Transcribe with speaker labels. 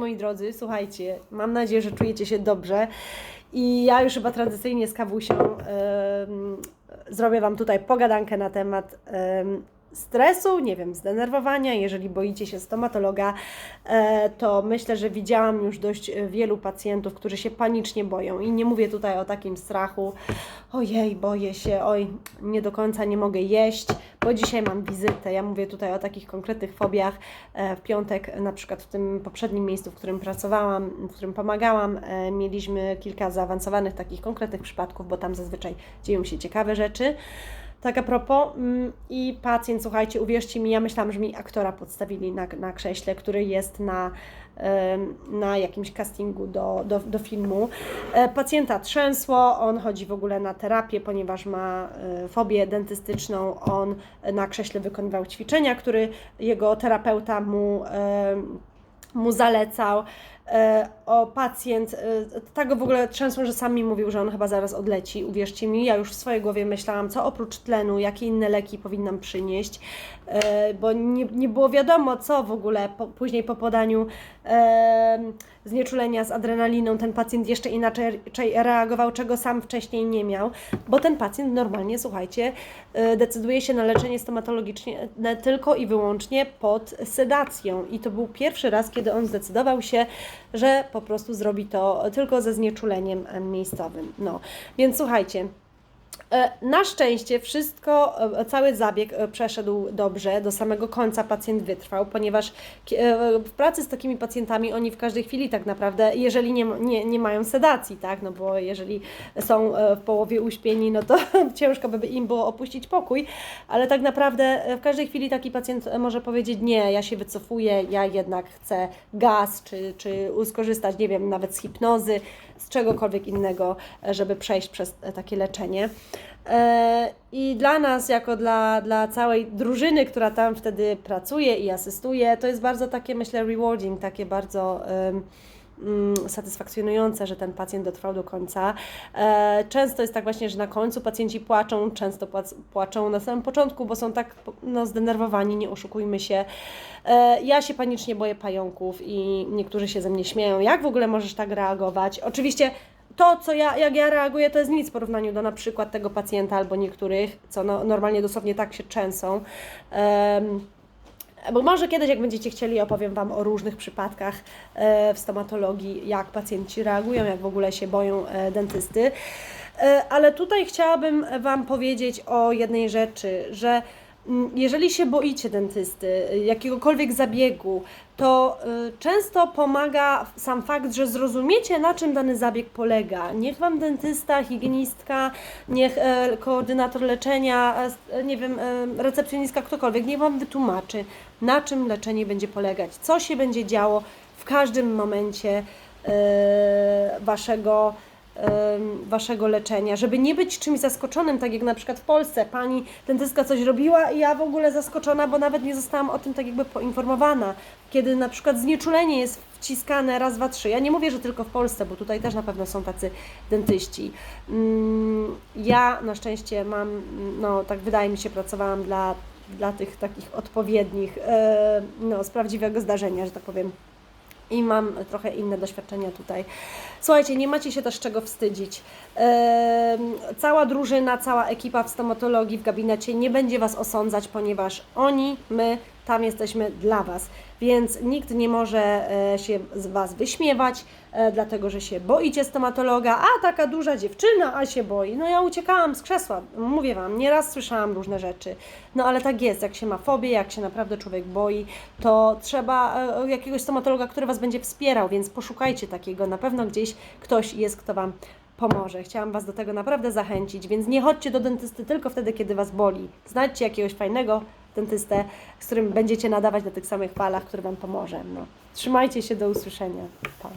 Speaker 1: Moi drodzy, słuchajcie, mam nadzieję, że czujecie się dobrze. I ja już chyba tradycyjnie z kawusią em, zrobię Wam tutaj pogadankę na temat em, stresu, nie wiem, zdenerwowania. Jeżeli boicie się stomatologa, e, to myślę, że widziałam już dość e, wielu pacjentów, którzy się panicznie boją i nie mówię tutaj o takim strachu, ojej, boję się, oj, nie do końca nie mogę jeść, bo dzisiaj mam wizytę. Ja mówię tutaj o takich konkretnych fobiach. E, W piątek, na przykład w tym poprzednim miejscu, w którym pracowałam, w którym pomagałam, mieliśmy kilka zaawansowanych takich konkretnych przypadków, bo tam zazwyczaj dzieją się ciekawe rzeczy. Tak a propos, mm, i pacjent, słuchajcie, uwierzcie mi, ja myślałam, że mi aktora podstawili na, na krześle, który jest na, na jakimś castingu do, do, do filmu. E, Pacjenta trzęsło, on chodzi w ogóle na terapię, ponieważ ma e, fobię dentystyczną. On na krześle wykonywał ćwiczenia, który jego terapeuta mu, mu zalecał. E, O pacjent, e, tak go w ogóle trzęsło, że sam mi mówił, że on chyba zaraz odleci. Uwierzcie mi, ja już w swojej głowie myślałam, co oprócz tlenu, jakie inne leki powinnam przynieść, e, bo nie, nie było wiadomo, co w ogóle po, później po podaniu znieczulenia z adrenaliną ten pacjent jeszcze inaczej reagował, czego sam wcześniej nie miał, bo ten pacjent normalnie, słuchajcie, decyduje się na leczenie stomatologiczne tylko i wyłącznie pod sedacją. I to był pierwszy raz, kiedy on zdecydował się, że po prostu zrobi to tylko ze znieczuleniem em, miejscowym. No, więc słuchajcie. E, Na szczęście wszystko, e, cały zabieg e, przeszedł dobrze, do samego końca pacjent wytrwał, ponieważ w pracy z takimi pacjentami oni w każdej chwili tak naprawdę, jeżeli nie, nie, nie mają sedacji, tak, no bo jeżeli są w połowie uśpieni, no to ciężko by im było opuścić pokój, ale tak naprawdę w każdej chwili taki pacjent może powiedzieć nie, ja się wycofuję, ja jednak chcę gaz, czy, czy skorzystać, nie wiem, nawet z hipnozy, z czegokolwiek innego, żeby przejść przez takie leczenie. E, I dla nas, jako dla, dla całej drużyny, która tam wtedy pracuje i asystuje, to jest bardzo takie, myślę, rewarding, takie bardzo mm, satysfakcjonujące, że ten pacjent dotrwał do końca. E, Często jest tak właśnie, że na końcu pacjenci płaczą, często płac- płaczą na samym początku, bo są tak no, zdenerwowani, nie oszukujmy się. E, Ja się panicznie boję pająków i niektórzy się ze mnie śmieją. Jak w ogóle możesz tak reagować? Oczywiście to, co ja, jak ja reaguję, to jest nic w porównaniu do na przykład tego pacjenta albo niektórych, co no, normalnie dosłownie tak się trzęsą. Em, bo może kiedyś, jak będziecie chcieli, opowiem Wam o różnych przypadkach e, w stomatologii, jak pacjenci reagują, jak w ogóle się boją e, dentysty. E, Ale tutaj chciałabym Wam powiedzieć o jednej rzeczy, że jeżeli się boicie dentysty, y, jakiegokolwiek zabiegu, to y, często pomaga sam fakt, że zrozumiecie, na czym dany zabieg polega. Niech Wam dentysta, higienistka, niech e, koordynator leczenia, e, e, nie wiem, recepcjonistka, ktokolwiek, niech Wam wytłumaczy, na czym leczenie będzie polegać, co się będzie działo w każdym momencie Waszego waszego leczenia, żeby nie być czymś zaskoczonym, tak jak na przykład w Polsce pani dentystka coś robiła i ja w ogóle zaskoczona, bo nawet nie zostałam o tym tak jakby poinformowana. Kiedy na przykład znieczulenie jest wciskane raz, dwa, trzy. Ja nie mówię, że tylko w Polsce, bo tutaj też na pewno są tacy dentyści. Mm, Ja na szczęście mam, no tak wydaje mi się, pracowałam dla, dla tych takich odpowiednich, e, no z prawdziwego zdarzenia, że tak powiem i mam trochę inne doświadczenia tutaj. Słuchajcie, nie macie się też czego wstydzić. Em, Cała drużyna, cała ekipa w stomatologii, w gabinecie nie będzie Was osądzać, ponieważ oni, my tam jesteśmy dla Was. Więc nikt nie może e, się z Was wyśmiewać, e, dlatego że się boicie stomatologa, a taka duża dziewczyna, a się boi. No ja uciekałam z krzesła, mówię Wam, nieraz słyszałam różne rzeczy. No ale tak jest, jak się ma fobię, jak się naprawdę człowiek boi, to trzeba e, jakiegoś stomatologa, który Was będzie wspierał, więc poszukajcie takiego. Na pewno gdzieś ktoś jest, kto Wam pomoże. Chciałam Was do tego naprawdę zachęcić, więc nie chodźcie do dentysty tylko wtedy, kiedy Was boli. Znajdźcie jakiegoś fajnego dentystę, z którym będziecie nadawać na tych samych falach, który Wam pomoże. No. Trzymajcie się, do usłyszenia. Pa.